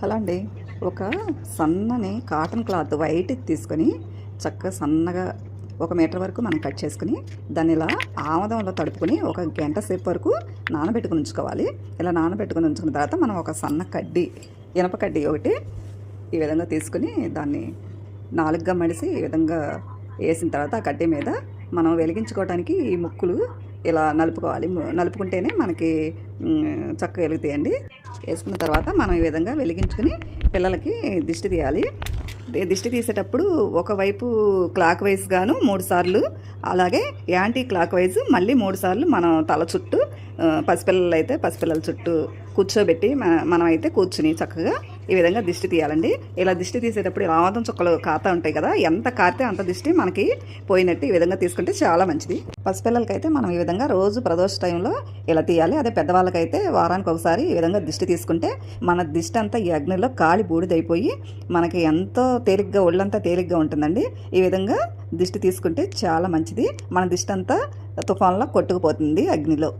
Hello అండి. ఒక సన్నని కాటన్ క్లాత్ వైట్ తీసుకొని చక్కగా సన్నగా ఒక మీటర్ వరకు మనం కట్ చేసుకుని దాన్ని ఇలా ఆమదంలో తడుపుకొని ఒక గంట సేపు వరకు నానబెట్టుకుని ఉంచుకోవాలి. ఇలా నానబెట్టుకుని ఉంచుకున్న తర్వాత మనం ఒక సన్న కడ్డీ ఇనప కడ్డీ ఒకటి ఈ విధంగా తీసుకుని దాన్ని నాలుగుగా మడిసి ఈ విధంగా వేసిన తర్వాత ఆ కడ్డీ మీద మనం వెలిగించుకోవడానికి ఈ ముక్కులు ఇలా నలుపుకోవాలి. నలుపుకుంటేనే మనకి చక్కగా వెలుగుతాయండి. వేసుకున్న తర్వాత మనం ఈ విధంగా వెలిగించుకుని పిల్లలకి దిష్టి తీయాలి. దిష్టి తీసేటప్పుడు ఒకవైపు క్లాక్ వైజ్ గాను మూడు సార్లు అలాగే యాంటీ క్లాక్ వైజ్ మళ్ళీ మూడు సార్లు మనం తల చుట్టూ పసిపిల్లలు అయితే పసిపిల్లల చుట్టూ కూర్చోబెట్టి మనమైతే మనం అయితే కూర్చుని చక్కగా ఈ విధంగా దిష్టి తీయాలండి. ఇలా దిష్టి తీసేటప్పుడు ఇలా చుక్కలు కాతా ఉంటాయి కదా ఎంత కారితే అంత దిష్టి మనకి పోయినట్టు ఈ విధంగా తీసుకుంటే చాలా మంచిది. పసిపిల్లలకైతే మనం ఈ విధంగా రోజు ప్రదోష టైంలో ఇలా తీయాలి. అదే పెద్దవాళ్ళకైతే వారానికి ఒకసారి ఈ విధంగా దిష్టి తీసుకుంటే మన దిష్టి అంతా ఈ అగ్నిలో కాలి బూడిదైపోయి మనకి ఎంతో తేలిగ్గా ఒళ్ళంతా తేలిగ్గా ఉంటుందండి. ఈ విధంగా దిష్టి తీసుకుంటే చాలా మంచిది. మన దిష్టి అంతా తుఫాన్లో కొట్టుకుపోతుంది అగ్నిలో.